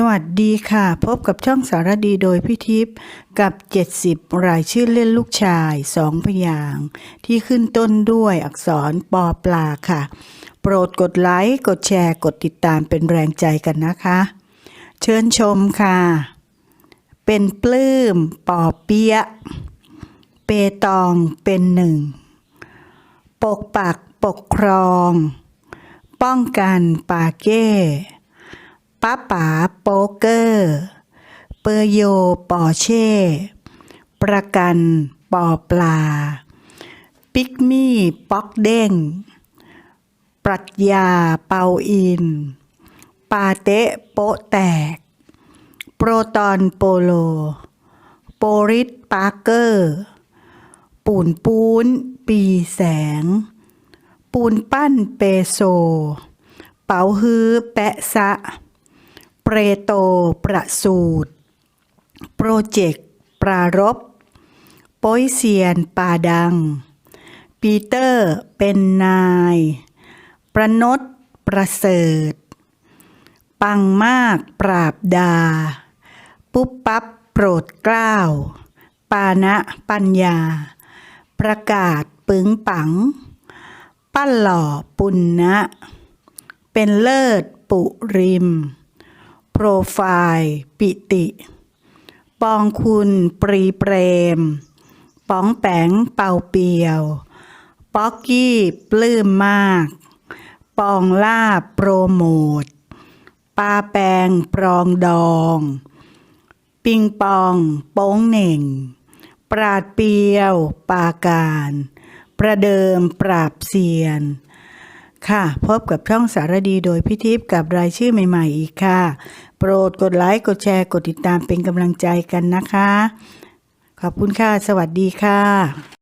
สวัสดีค่ะ พบกับช่องสารดีโดยพี่ทิพย์กับ 70 รายชื่อเล่นลูกชายสองพยางที่ขึ้นต้นด้วยอักษรปอปลาค่ะ โปรดกดไลค์ กดแชร์ กดติดตามเป็นแรงใจกันนะคะ เชิญชมค่ะ เป็นปลื้มปอเปียะเปตองเป็นหนึ่ง ปกปักปกครอง ป้องกันปาเก้ ป้าป๋าโป๊กเกอร์ เปอร์โยปอเช่ ประกันปอปลา ปิกมี่ป๊อกเด้ง ปรัชญาเปาอิน ปาเตะโปะแตก โปรตอนโปโล โปริสปาร์เกอร์ ปูนปูนปีแสง ปูนปั้นเปโซ เป๋าฮื้อแปะซะ เปรโตประสูตร โปรเจกต์ ปรารบป้อยเซียนป่าดัง ปีเตอร์เป็นนาย ประนดประเสริฐ ปังมากปราบดา ปุ๊บปั๊บโปรดเกล้า ปานะปัญญา ประกาศปึงปัง ปั้นหล่อปุณณะเป็นเลิศปุริม โปรไฟล์ ปิติ ปองคุณปรีเปรมป้องแปงเป่าเปียว ป๊อกกี้ปลื้มมาก ปองล่าโปรโมทปาแปงปรองดอง ปิงปองโป้งเหน่ง ปราดเปียว ปาการ ประเดิมปราบเซียน ค่ะ พบกับช่องสารดีโดยพิทิพย์กับรายชื่อใหม่ ๆ อีกค่ะ โปรดกดไลค์ กดแชร์ กดติดตามเป็นกำลังใจกันนะคะ ขอบคุณค่ะ สวัสดีค่ะ